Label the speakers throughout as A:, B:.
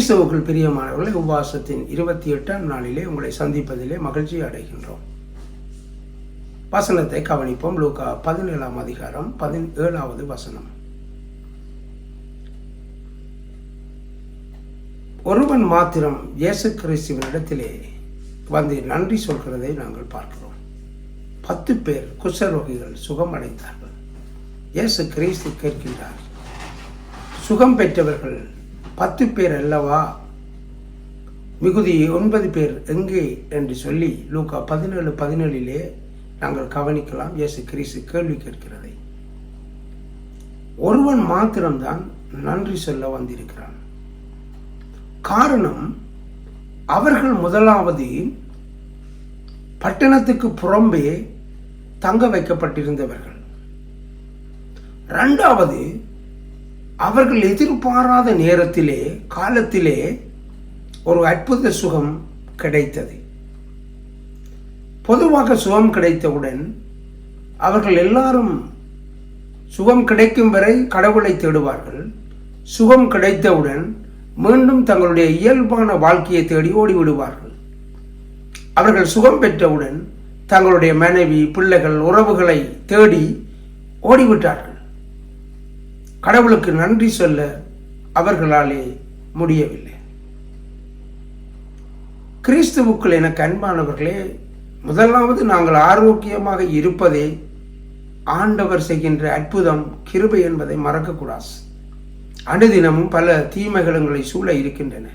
A: கிறிஸ்தவுக்குள் பிரியமானவர்களை உபவாசத்தின் இருபத்தி எட்டாம் நாளிலே உங்களை சந்திப்பதிலே மகிழ்ச்சி அடைகின்றோம். வசனத்தை கவனிப்போம். லூகா பதினேழாம் அதிகாரம் பதினேழாவது வசனம். ஒருவன் மாத்திரம் இயேசு கிறிஸ்துவனிடத்திலே வந்து நன்றி சொல்கிறதை நாங்கள் பார்க்கிறோம். பத்து பேர் குஷ்டரோகிகள் சுகம் அடைந்தார்கள். இயேசு கிறிஸ்து கேட்கின்றார் சுகம் பெற்றவர்கள் பத்து பேர் அல்லவா? மிகுதி ஒன்பது பேர் எங்கே? என்று சொல்லி லூக்கா பதினேழு பதினேழிலே நாங்கள் கவனிக்கலாம். இயேசு கிறிஸ்து கேள்வி கேட்கிறதை. ஒருவன் மாத்திரம்தான் நன்றி சொல்ல வந்திருக்கிறான். காரணம் அவர்கள் முதலாவது பட்டணத்துக்கு புறம்பே தங்க வைக்கப்பட்டிருந்தவர்கள். இரண்டாவது அவர்கள் எதிர்பாராத நேரத்திலே காலத்திலே ஒரு அற்புத சுகம் கிடைத்தது. பொதுவாக சுகம் கிடைத்தவுடன் அவர்கள் எல்லாரும் சுகம் கிடைக்கும் வரை கடவுளை தேடுவார்கள். சுகம் கிடைத்தவுடன் மீண்டும் தங்களுடைய இயல்பான வாழ்க்கையை தேடி ஓடிவிடுவார்கள். அவர்கள் சுகம் பெற்றவுடன் தங்களுடைய மனைவி பிள்ளைகள் உறவுகளை தேடி ஓடிவிட்டார்கள். கடவுளுக்கு நன்றி சொல்ல அவர்களாலே முடியவில்லை. கிறிஸ்துவுக்குள் எனக்கு அன்பானவர்களே முதலாவது நாங்கள் ஆரோக்கியமாக இருப்பதே ஆண்டவர் செய்கின்ற அற்புதம் கிருபை என்பதை மறக்கக்கூடாது. அனுதினமும் பல தீமைகள் எங்களை சூழ இருக்கின்றன.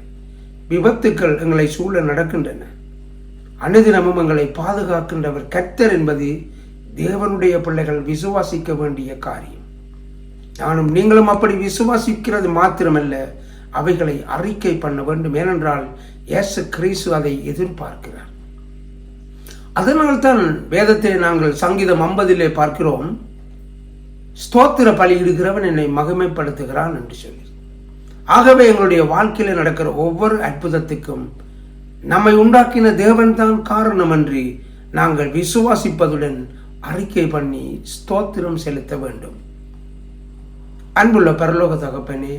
A: விபத்துக்கள் எங்களை சூழ நடக்கின்றன. அனுதினமும் எங்களை பாதுகாக்கின்றவர் கர்த்தர் என்பது தேவனுடைய பிள்ளைகள் விசுவாசிக்க வேண்டிய காரியம். நானும் நீங்களும் அப்படி விசுவாசிக்கிறது மாத்திரமல்ல அவைகளை அறிக்கை பண்ண வேண்டும். ஏனென்றால் இயேசு கிறிஸ்து அதை எதிர்பார்க்கிறார். அதனால்தான் வேதத்தை நாங்கள் சங்கீதம் ஐம்பதிலே பார்க்கிறோம். ஸ்தோத்திர பலியிடுகிறவன் என்னை மகிமைப்படுத்துகிறான் என்று சொல்லி. ஆகவே எங்களுடைய வாழ்க்கையில் நடக்கிற ஒவ்வொரு அற்புதத்துக்கும் நம்மை உண்டாக்கின தேவன்தான் காரணமன்றி நாங்கள் விசுவாசிப்பதுடன் அறிக்கை பண்ணி ஸ்தோத்திரம் செலுத்த வேண்டும். அன்புள்ள பரலோக தகப்பனே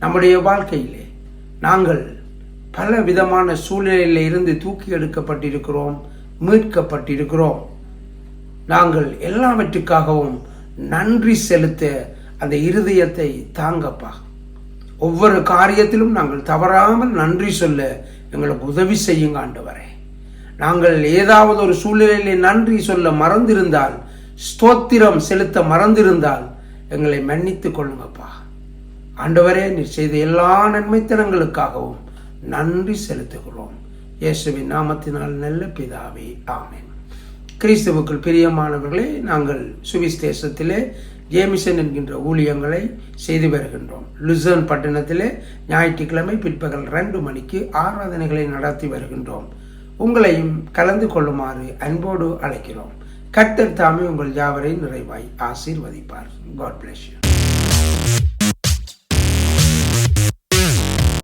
A: நம்முடைய வாழ்க்கையிலே நாங்கள் பல விதமான சூழ்நிலையில் இருந்து தூக்கி எடுக்கப்பட்டிருக்கிறோம் மீட்கப்பட்டிருக்கிறோம். நாங்கள் எல்லாவற்றுக்காகவும் நன்றி செலுத்த அந்த இருதயத்தை தாங்கப்பா. ஒவ்வொரு காரியத்திலும் நாங்கள் தவறாமல் நன்றி சொல்ல எங்களுக்கு உதவி செய்யுங்க ஆண்டவரே. நாங்கள் ஏதாவது ஒரு சூழ்நிலையிலே நன்றி சொல்ல மறந்திருந்தால் ஸ்தோத்திரம் செலுத்த மறந்திருந்தால் எங்களை மன்னித்துக் கொள்ளுங்கப்பா. ஆண்டவரே நீ செய்த எல்லா நன்மைத்தனங்களுக்காகவும் நன்றி செலுத்துகிறோம். இயேசுவின் நாமத்தினால் நல்ல பிதாவே ஆமேன். கிறிஸ்துவுக்குள் பிரியமானவர்களே நாங்கள் சுவிஸ் தேசத்திலே ஜேமிசன் என்கின்ற ஊழியங்களை செய்து வருகின்றோம். லுசர்ன் பட்டணத்திலே ஞாயிற்றுக்கிழமை பிற்பகல் ரெண்டு மணிக்கு ஆராதனைகளை நடத்தி வருகின்றோம். உங்களையும் கலந்து கொள்ளுமாறு அன்போடு அழைக்கிறோம். கத்தர் தாமே உங்கள் யாவரை நிறைவாய் ஆசீர்வதிப்பார். God bless you